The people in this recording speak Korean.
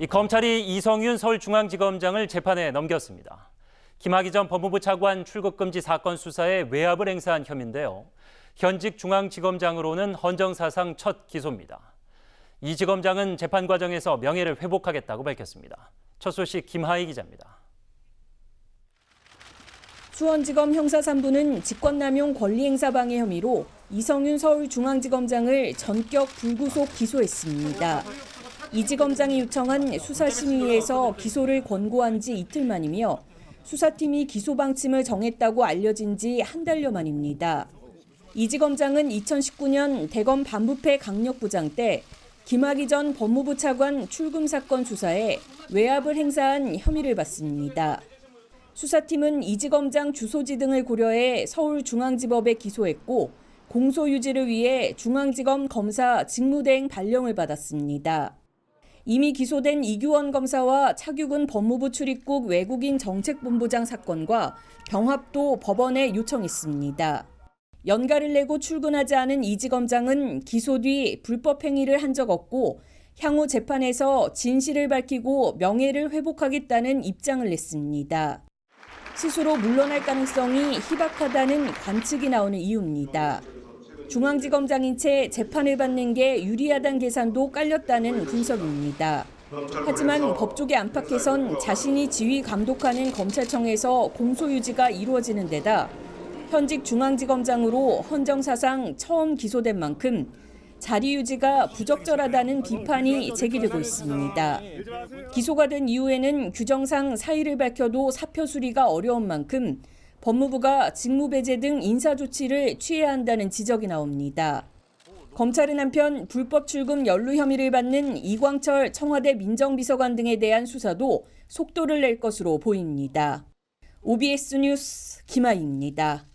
이 검찰이 이성윤 서울중앙지검장을 재판에 넘겼습니다. 김학의 전 법무부 차관 출국금지 사건 수사에 외압을 행사한 혐의인데요. 현직 중앙지검장으로는 헌정사상 첫 기소입니다. 이 지검장은 재판 과정에서 명예를 회복하겠다고 밝혔습니다. 첫 소식 김하희 기자입니다. 수원지검 형사 3부는 직권남용 권리행사방해 혐의로 이성윤 서울중앙지검장을 전격 불구속 기소했습니다. 이 지검장이 요청한 수사심의에서 기소를 권고한 지 이틀 만이며 수사팀이 기소 방침을 정했다고 알려진 지 한 달여 만입니다. 이 지검장은 2019년 대검 반부패 강력부장 때 김학의 전 법무부 차관 출금 사건 수사에 외압을 행사한 혐의를 받습니다. 수사팀은 이지검장 주소지 등을 고려해 서울중앙지법에 기소했고 공소 유지를 위해 중앙지검 검사 직무대행 발령을 받았습니다. 이미 기소된 이규원 검사와 차규근 법무부 출입국 외국인 정책본부장 사건과 병합도 법원에 요청했습니다. 연가를 내고 출근하지 않은 이지 검장은 기소 뒤 불법 행위를 한 적 없고 향후 재판에서 진실을 밝히고 명예를 회복하겠다는 입장을 냈습니다. 스스로 물러날 가능성이 희박하다는 관측이 나오는 이유입니다. 중앙지검장인 채 재판을 받는 게 유리하다는 계산도 깔렸다는 분석입니다. 하지만 법조계 안팎에선 자신이 지휘 감독하는 검찰청에서 공소유지가 이루어지는 데다 현직 중앙지검장으로 헌정사상 처음 기소된 만큼 자리 유지가 부적절하다는 비판이 제기되고 있습니다. 기소가 된 이후에는 규정상 사의를 밝혀도 사표 수리가 어려운 만큼 법무부가 직무배제 등 인사조치를 취해야 한다는 지적이 나옵니다. 검찰은 한편 불법 출금 연루 혐의를 받는 이광철 청와대 민정비서관 등에 대한 수사도 속도를 낼 것으로 보입니다. OBS 뉴스 김아입니다.